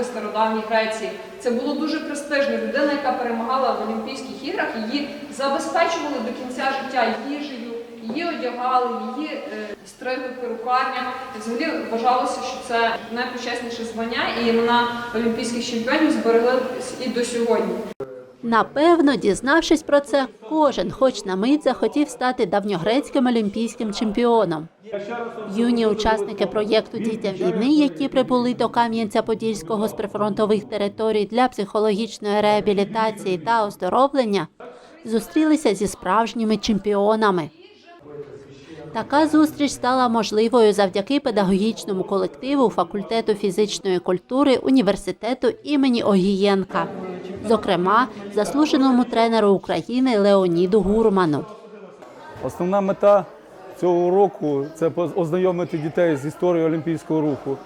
в стародавній Греції. Це було дуже престижно. Людина, яка перемагала в Олімпійських іграх, її забезпечували до кінця життя їжею, її одягали, її е, стригли перукарня. Взагалі вважалося, що це найпочесніше звання, і імена олімпійських чемпіонів збереглися і до сьогодні. Напевно, дізнавшись про це, кожен, хоч на мить, захотів стати давньогрецьким олімпійським чемпіоном. Юні учасники проєкту Дітя війни, які прибули до Кам'янця-Подільського з прифронтових територій для психологічної реабілітації та оздоровлення, зустрілися зі справжніми чемпіонами. Така зустріч стала можливою завдяки педагогічному колективу факультету фізичної культури університету імені Огієнка, зокрема, заслуженому тренеру України Леоніду Гурману. Основна мета цього року це ознайомити дітей з історією олімпійського руху,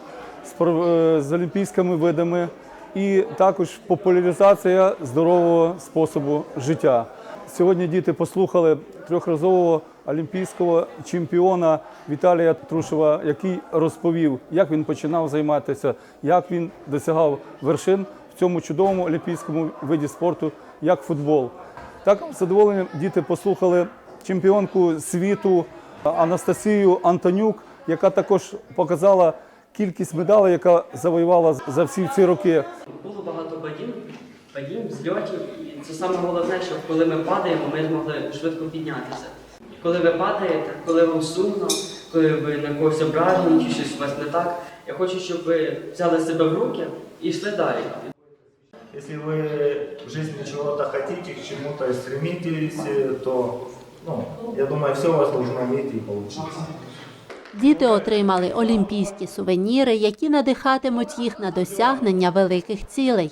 е, з олімпійськими видами і також популяризація здорового способу життя. Сьогодні діти послухали трьохразового олімпійського чемпіона Віталія Трушева, який розповів, як він починав займатися, як він досягав вершин цьому чудовому олімпійському виді спорту, як футбол. Так з діти послухали чемпіонку світу Анастасію Антонюк, яка також показала кількість медалей, яка завоювала за всі ці роки. Було багато падінь, падінь, зльотів, і це саме головне, що коли ми падаємо, ми змогли швидко піднятися. Коли ви падаєте, коли вам сумно, коли ви на когось ображені чи щось у вас не так, я хочу, щоб ви взяли себе в руки і йшли далі. Если вы в жизни чего-то хотите, к чему-то стремитесь, э, то, ну, я думаю, все у вас должно выйти и получиться. Діти отримали олімпійські сувеніри, які надихатимуть їх на досягнення великих цілей.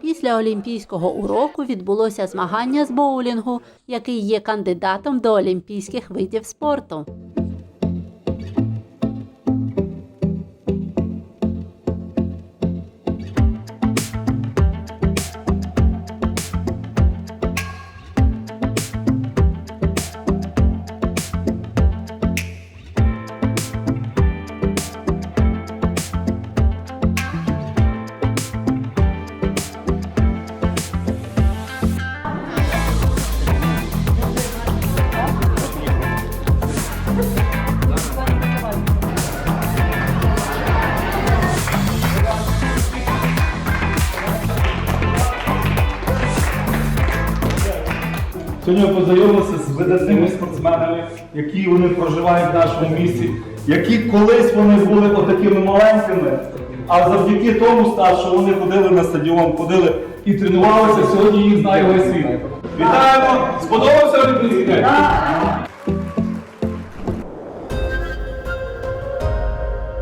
Після олімпійського уроку відбулося змагання з боулінгу, який є кандидатом до олімпійських видів спорту. Сьогодні ми познайомилися з видатними спортсменами, які вони проживають в нашому місті, які колись вони були отакими маленькими, а завдяки тому що вони ходили на стадіон, ходили і тренувалися, сьогодні їх знає весь світ. Вітаємо! Сподобався Олімпійський?